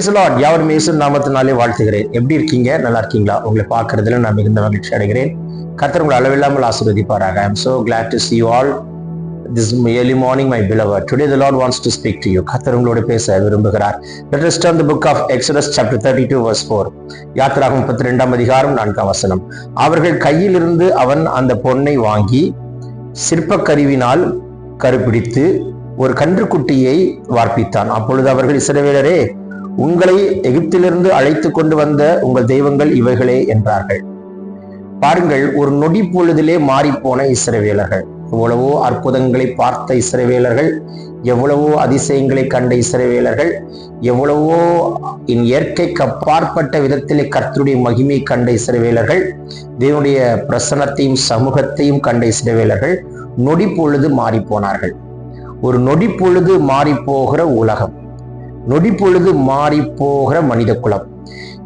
Price Lord யாவரும் இயேசு நாமத்தினாலே வாழ்த்துகிறேன். எப்படி இருக்கீங்க? நல்லா இருக்கீங்களா? உங்களை பார்க்கறதுல நான் மிகுந்த மகிழ்ச்சி அடைகிறேன். கத்தர் உங்களை அளவில்லாமல் ஆசீர்வதிப்பாராக. I am so glad to see you all this early morning my beloved. Today the lord wants to speak to you. உங்களோட பேச விரும்புகிறார். Let us turn the book of exodus chapter 32 four 4 யாத்திராகம் 32 அதிகாரம் நான்காம் வசனம். அவர்கள் கையிலிருந்து அவன் அந்த பொன்னை வாங்கி சிற்பக்கருவினால் கருப்பிடித்து ஒரு கன்றுக்குட்டியை வார்ப்பித்தான். அப்பொழுது அவர்கள் இசைவேலரே உங்களை எகிப்திலிருந்து அழைத்து கொண்டு வந்த உங்கள் தெய்வங்கள் இவைகளே என்றார்கள். பாருங்கள் ஒரு நொடி பொழுதிலே மாறிப்போன இஸ்ரவேலர்கள். எவ்வளவோ அற்புதங்களை பார்த்த இஸ்ரவேலர்கள் எவ்வளவோ அதிசயங்களை கண்ட இஸ்ரவேலர்கள் எவ்வளவோ என் இயற்கைக்கு அப்பாற்பட்ட விதத்திலே கர்த்தருடைய மகிமை கண்ட இஸ்ரவேலர்கள் தேவனுடைய பிரசனத்தையும் சமூகத்தையும் கண்ட இஸ்ரவேலர்கள் நொடி பொழுது மாறி போனார்கள் ஒரு நொடி பொழுது மாறி போகிற உலகம். நொடி பொழுது மாறி போகிற மனித குலம்.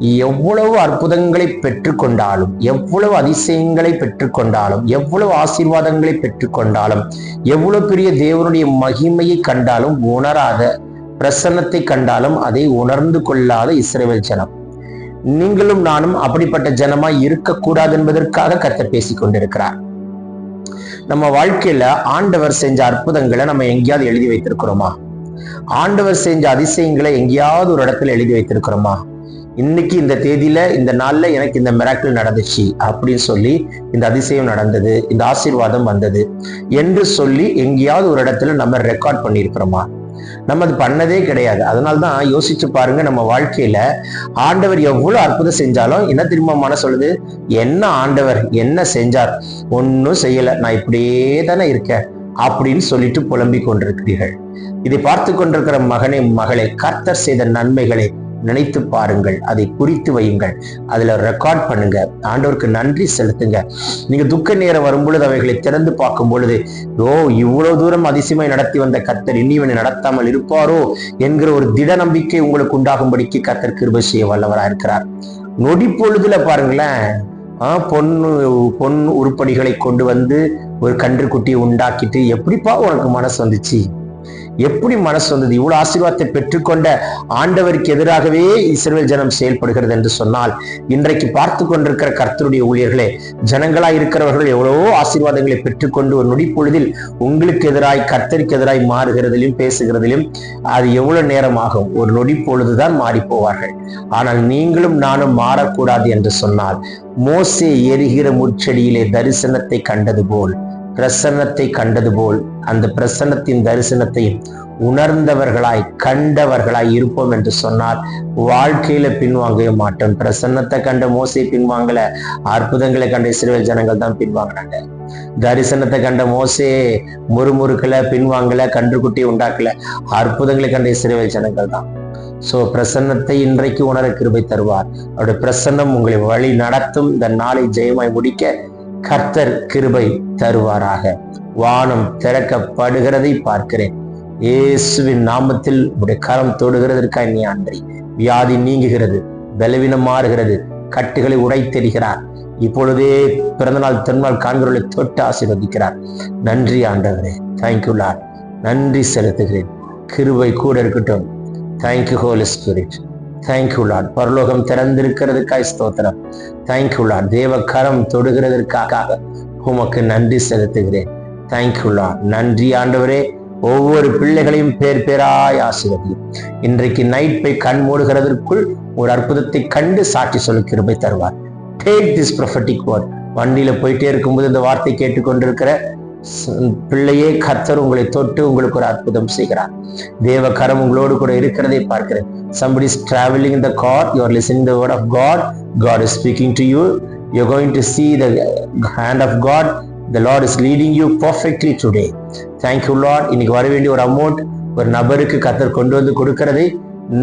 எவ்வளவு அற்புதங்களை பெற்றுக்கொண்டாலும் எவ்வளவு அதிசயங்களை பெற்றுக்கொண்டாலும் எவ்வளவு ஆசீர்வாதங்களை பெற்றுக்கொண்டாலும் எவ்வளவு பெரிய தேவனுடைய மகிமையை கண்டாலும் உணராத பிரசன்னத்தை கண்டாலும் அதை உணர்ந்து கொள்ளாத இஸ்ரேல் ஜனம். நீங்களும் நானும் அப்படிப்பட்ட ஜனமாய் இருக்கக்கூடாது என்பதற்காக கத்த பேசிக் கொண்டிருக்கிறார். நம்ம வாழ்க்கையில ஆண்டவர் செஞ்ச அற்புதங்களை நம்ம எங்கேயாவது எழுதி வைத்திருக்கிறோமா? ஆண்டவர் செஞ்ச அதிசயங்களை எங்கேயாவது ஒரு இடத்துல எழுதி வைத்திருக்கிறோமா? இன்னைக்கு இந்த தேதியில இந்த நாள்ல எனக்கு இந்த மிராக்கிள் நடந்துச்சு அப்படின்னு சொல்லி இந்த அதிசயம் நடந்தது இந்த ஆசீர்வாதம் வந்தது என்று சொல்லி எங்கேயாவது ஒரு இடத்துல நம்ம ரெக்கார்ட் பண்ணியிருக்கிறோமா? நம்ம அது பண்ணதே கிடையாது. அதனால்தான் யோசிச்சு பாருங்க நம்ம வாழ்க்கையில ஆண்டவர் எவ்வளவு அற்புதம் செஞ்சாலும் என்ன திரும்ப மன சொல்லுது? என்ன ஆண்டவர் என்ன செஞ்சார்? ஒன்னும் செய்யல. நான் இப்படியே தானே இருக்கேன். அப்படின்னு சொல்லிட்டு புலம்பிக் கொண்டிருக்கிறீர்கள். இதை பார்த்து கொண்டிருக்கிற மகனே மகளை கர்த்தர் செய்த நன்மைகளை நினைத்து பாருங்கள். அதை குறித்து வையுங்கள். அதுல ரெக்கார்ட் பண்ணுங்க. ஆண்டவருக்கு நன்றி செலுத்துங்க. நீங்க துக்க நேரம் வரும்பொழுது அவைகளை திறந்து பார்க்கும் பொழுது ஓ இவ்வளவு தூரம் அதிசயமாய் நடத்தி வந்த கர்த்தர் இனி இவனை நடத்தாமல் இருப்பாரோ? என்கிற ஒரு திட நம்பிக்கை உங்களுக்கு உண்டாகும்படிக்கு கர்த்தர் கிருபை செய்ய வல்லவராக இருக்கிறார். நொடி பொழுதுல பாருங்களேன் ஆஹ் பொண்ணு பொன் உருப்படிகளை கொண்டு வந்து ஒரு கன்றுக்குட்டியை உண்டாக்கிட்டு எப்படிப்பா உனக்கு மனசு வந்துச்சு? எப்படி மனசு வந்தது? இவ்வளவு ஆசீர்வாதத்தை பெற்றுக்கொண்ட ஆண்டவருக்கு எதிராகவே இஸ்ரேல் ஜனம் செயல்படுகிறது என்று சொன்னால் இன்றைக்கு பார்த்து கொண்டிருக்கிற கர்த்தருடைய ஊழியர்களே ஜனங்களா இருக்கிறவர்கள் எவ்வளவோ ஆசீர்வாதங்களை பெற்றுக்கொண்டு ஒரு நொடி பொழுதில் உங்களுக்கு எதிராய் கர்த்தருக்கு எதிராய் மாறுகிறதிலும் பேசுகிறதிலும் அது எவ்வளவு நேரம் ஆகும் ஒரு நொடி பொழுதுதான் மாறி போவார்கள் ஆனால் நீங்களும் நானும் மாறக்கூடாது என்று சொன்னால் மோசே எரிகிற முச்செடியிலே தரிசனத்தை கண்டது போல் பிரசன்னத்தை கண்டது போல் அந்த பிரசன்னத்தின் தரிசனத்தையும் உணர்ந்தவர்களாய் கண்டவர்களாய் இருப்போம் என்று சொன்னார் வாழ்க்கையில பின்வாங்கவே மாட்டோம். பிரசன்னத்தை கண்ட மோசை பின்வாங்கல. அற்புதங்களை கண்ட இஸ்ரேல் ஜனங்கள் தான் பின்வாங்கினாங்க. தரிசனத்தை கண்ட மோசே முறுமுறுக்கல பின்வாங்கல கன்றுக்குட்டி உண்டாக்கல. அற்புதங்களை கண்ட இஸ்ரேல் ஜனங்கள் தான். சோ பிரசன்னத்தை இன்றைக்கு உணர கிருபை தருவார். அவருடைய பிரசன்னம் உங்களை வழி நடத்தும். இந்த நாளை ஜெயமாய் முடிக்க கர்த்தர் கிருபை தருவாராக. வானம் திறக்கப்படுகிறதை பார்க்கிறேன். இயேசுவின் நாமத்தில் உடைய கரம் தொடுகிறதற்காக நீ அன்றி. வியாதி நீங்குகிறது பலவீனம் மாறுகிறது கட்டுகளை உடைத்தெறிகிறார். இப்பொழுதே பிறந்தநாள் திருநாள் காண்கிறவர்களை தொட்டு ஆசீர்வதிக்கிறார். நன்றி ஆண்டவரே தேங்க்யூ லார்ட் நன்றி செலுத்துகிறேன். கிருபை கூட இருக்கட்டும். Thank you Holy Spirit thank you Lord பரலோகம் திறந்திருக்கிறதுக்காய் ஸ்தோத்திரம். தேங்க்யூ லார்ட் தேவக்கரம் தொடுகிறதற்காக உமக்கு நன்றி செலுத்துகிறேன். தேங்க்யூ லார்ட் நன்றி ஆண்டவரே. ஒவ்வொரு பிள்ளைகளையும் பேர் பேராய் ஆசீர்வதியும். இன்றைக்கு நைட் போய் கண் மூடுகிறதற்குள் ஒரு அற்புதத்தை கண்டு சாட்சி சொல்ல கிருபை தருவார். டேக் திஸ் ப்ரொஃபட்டிக் வேர்ட் வண்டியில போயிட்டே இருக்கும்போது இந்த வார்த்தை கேட்டுக்கொண்டிருக்கிற பிள்ளையே கர்த்தர் உங்களை தொட்டு உங்களுக்கு ஒரு அற்புதம் செய்கிறார் தேவ கரம் உங்களோடு கூட இருக்கிறதை பார்க்கிறேன் somebody is travelling the God you are listening the word of God God is speaking to you you going to see the hand of God the Lord is leading you perfectly today thank you Lord இன்னைக்கு வர வேண்டிய ஒரு amount ஒரு நபருக்கு கத்தர் கொண்டு வந்து கொடுக்கிறதை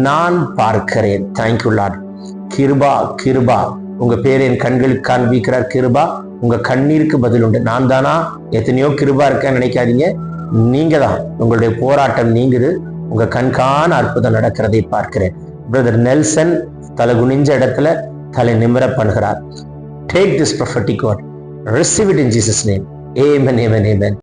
நான் பார்க்கிறேன் தேங்க்யூ லார்ட் கிருபா கிருபா உங்க பேர் என் கண்களுக்கு காண்பிக்கிறார் கிருபா. உங்க கண்ணீருக்கு பதில் உண்டு. நான் தானா? எத்தனையோ கிருபா இருக்கேன்னு நினைக்காதீங்க. நீங்க தான் உங்களுடைய போராட்டம் நீங்குது. உங்க கண்காண அற்புதம் நடக்கிறதை பார்க்கிறேன். பிரதர் நெல்சன் தலை குனிஞ்ச இடத்துல தலை நிமிர பண்ணுகிறார். Take this prophetic word receive it in Jesus name amen amen amen